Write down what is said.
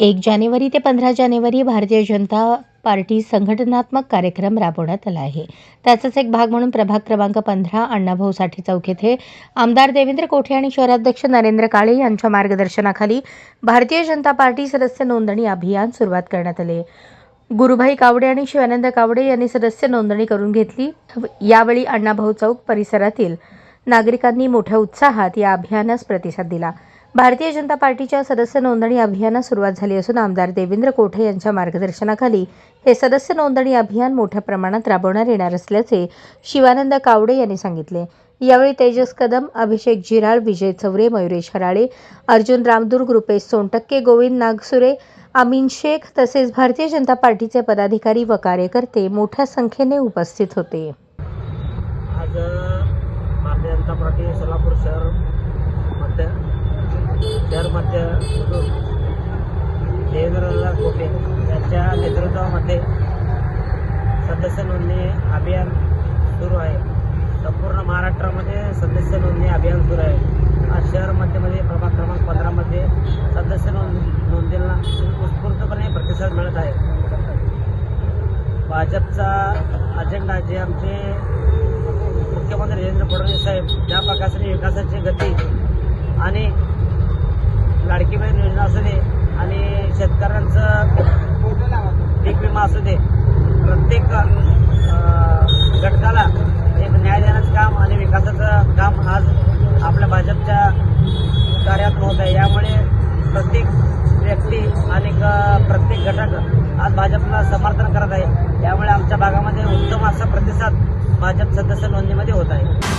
एक जानेवारी ते पंधरा जानेवारी भारतीय जनता पार्टी संघटनात्मक कार्यक्रम राबवण्यात आला आहे. त्याचाच एक भाग म्हणून प्रभाग क्रमांक पंधरा अण्णाभाऊ साठे चौक येथे आमदार देवेंद्र कोठे आणि शहराध्यक्ष नरेंद्र काळे यांच्या मार्गदर्शनाखाली भारतीय जनता पार्टी सदस्य नोंदणी अभियान सुरुवात करण्यात आले. गुरुभाई कावडे आणि शिवानंद कावडे यांनी सदस्य नोंदणी करून घेतली. यावेळी अण्णाभाऊ चौक परिसरातील नागरिकांनी मोठ्या उत्साहात या अभियानास प्रतिसाद दिला. भारतीय जनता पार्टीच्या सदस्य नोंदणी अभियानास सुरुवात झाली असून आमदार देवेंद्र कोठे यांच्या मार्गदर्शनाखाली हे सदस्य नोंदणी अभियान मोठ्या प्रमाणात राबवण्यात येणार असल्याचे शिवानंद कावडे यांनी सांगितले. यावेळी तेजस कदम अभिषेक जिराळ विजय चौरे मयुरेश हराळे अर्जुन रामदुर्ग रुपेश सोनटक्के गोविंद नागसुरे अमीन शेख तसेच भारतीय जनता पार्टीचे पदाधिकारी व कार्यकर्ते मोठ्या संख्येने उपस्थित होते. आज भारतीय सोलापूर शहर मध्य शहर मध्यमधून देवेंद्रनाथ कोटे यांच्या नेतृत्वामध्ये सदस्य नोंदणी अभियान सुरू आहे. संपूर्ण महाराष्ट्रामध्ये सदस्य नोंदणी अभियान सुरू आहे. आज शहर मध्यमध्ये प्रभाग क्रमांक पंधरामध्ये सदस्य नोंद नोंदणीला उत्स्फूर्तपणे प्रतिसाद मिळत आहे. भाजपचा अजेंडा जे आमचे फडणवीस साहेब या प्रकारे विकासाची गती आणि लाडकी बहीण योजना असू दे आणि शेतकऱ्यांचं पीक विमा असू दे प्रत्येक घटकाला एक न्याय देण्याचं काम आणि विकासाचं काम आज आपल्या भाजपच्या कार्यातून होत आहे. यामुळे प्रत्येक व्यक्ती आणि क- प्रत्येक घटक आज भाजपला समर्थन करत आहे. त्यामुळे आमच्या भागामध्ये उत्तम असा प्रतिसाद भाजप सदस्य नोंदणीमध्ये होत आहे.